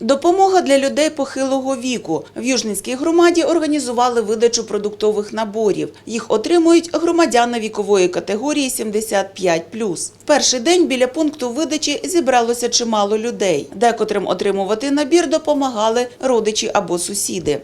Допомога для людей похилого віку. В Южницькій громаді організували видачу продуктових наборів. Їх отримують громадяни вікової категорії 75+. В перший день біля пункту видачі зібралося чимало людей. Декотрим отримувати набір допомагали родичі або сусіди.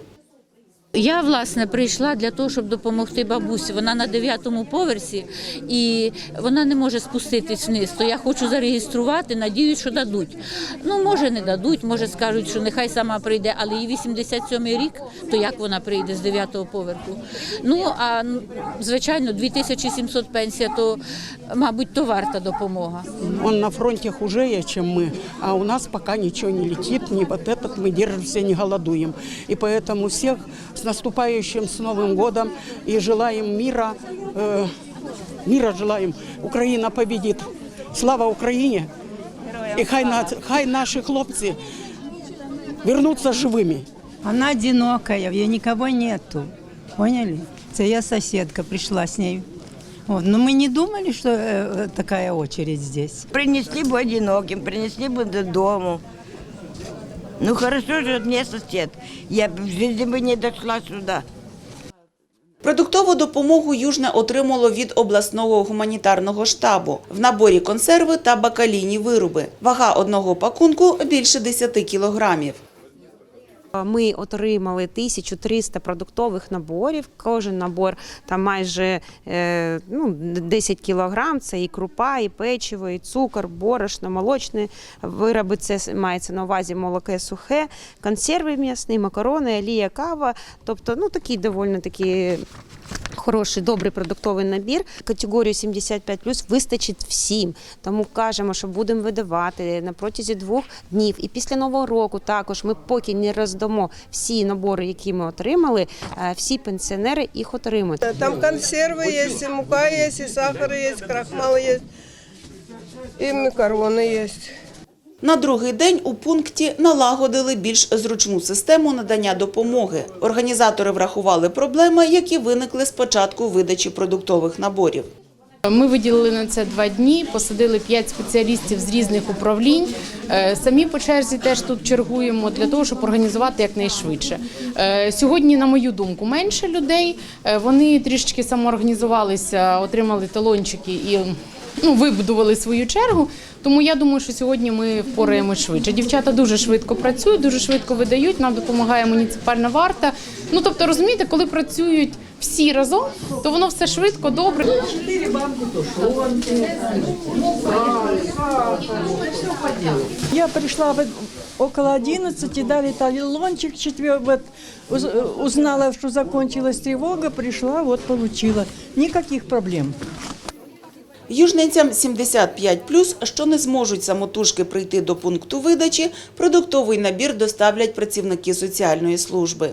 Я власне прийшла для того, щоб допомогти бабусі. Вона на дев'ятому поверсі і вона не може спуститись вниз. То я хочу зареєструвати, надіюсь, що дадуть. Ну може не дадуть, може скажуть, що нехай сама прийде, але їй 87-й рік, то як вона прийде з дев'ятого поверху? Ну а ну, звичайно, 2700 пенсія, то мабуть то варта допомога. Он на фронте хуже, чем мы, а у нас пока ничего не летит, ни вот этот мы держимся, не голодуем. И поэтому всех с наступающим, с Новым годом и желаем мира, э, мира желаем. Украина победит. Слава Украине! И хай, на- хай наши хлопцы вернутся живыми. Она одинокая, в нее никого нету. Поняли? Это я соседка пришла с ней. Вот. Но мы не думали, что э, такая очередь здесь. Принесли бы одиноким, принесли бы до дому. Ну хорошо же мне сосед. Я б в жизни бы не дошла сюда. Продуктову допомогу Южне отримало від обласного гуманітарного штабу. В наборі консерви та бакалійні вироби. Вага одного пакунку більше 10 кілограмів. Ми отримали 1300 продуктових наборів. Кожен набор там майже е, ну, 10 кілограм. Це і крупа, і печиво, і цукор, борошно, молочні вироби. Це мається на увазі молоке сухе, консерви м'ясні, макарони, олія, кава. Тобто, ну такі доволі такий хороший, добрий продуктовий набір. Категорію 75 вистачить всім. Тому кажемо, що будемо видавати на протязі двох днів. І після нового року також ми поки не роздамо всі набори, які ми отримали, всі пенсіонери їх отримують. Там консервы есть, и мука есть, и сахар есть, крахмал есть, и макароны есть. На другий день у пункті налагодили більш зручну систему надання допомоги. Організатори врахували проблеми, які виникли з початку видачі продуктових наборів. Ми виділили на це два дні, посадили п'ять спеціалістів з різних управлінь. Е, Самі по черзі теж тут чергуємо для того, щоб організувати якнайшвидше. Е, Сьогодні, на мою думку, менше людей. Е, Вони трішечки самоорганізувалися, отримали талончики і ну, вибудували свою чергу. Тому я думаю, що сьогодні ми впораємось швидше. Дівчата дуже швидко працюють, дуже швидко видають. Нам допомагає муніципальна варта. Ну тобто, розумієте, коли працюють всі разом, то воно все швидко, добре. Я пришла в- около 11, дали талончик четвер, вот, уз- узнала, что закончилась тревога, пришла, вот получила. Никаких проблем. Южницям 75+, що не зможуть самотужки прийти до пункту видачі, продуктовий набір доставлять працівники соціальної служби.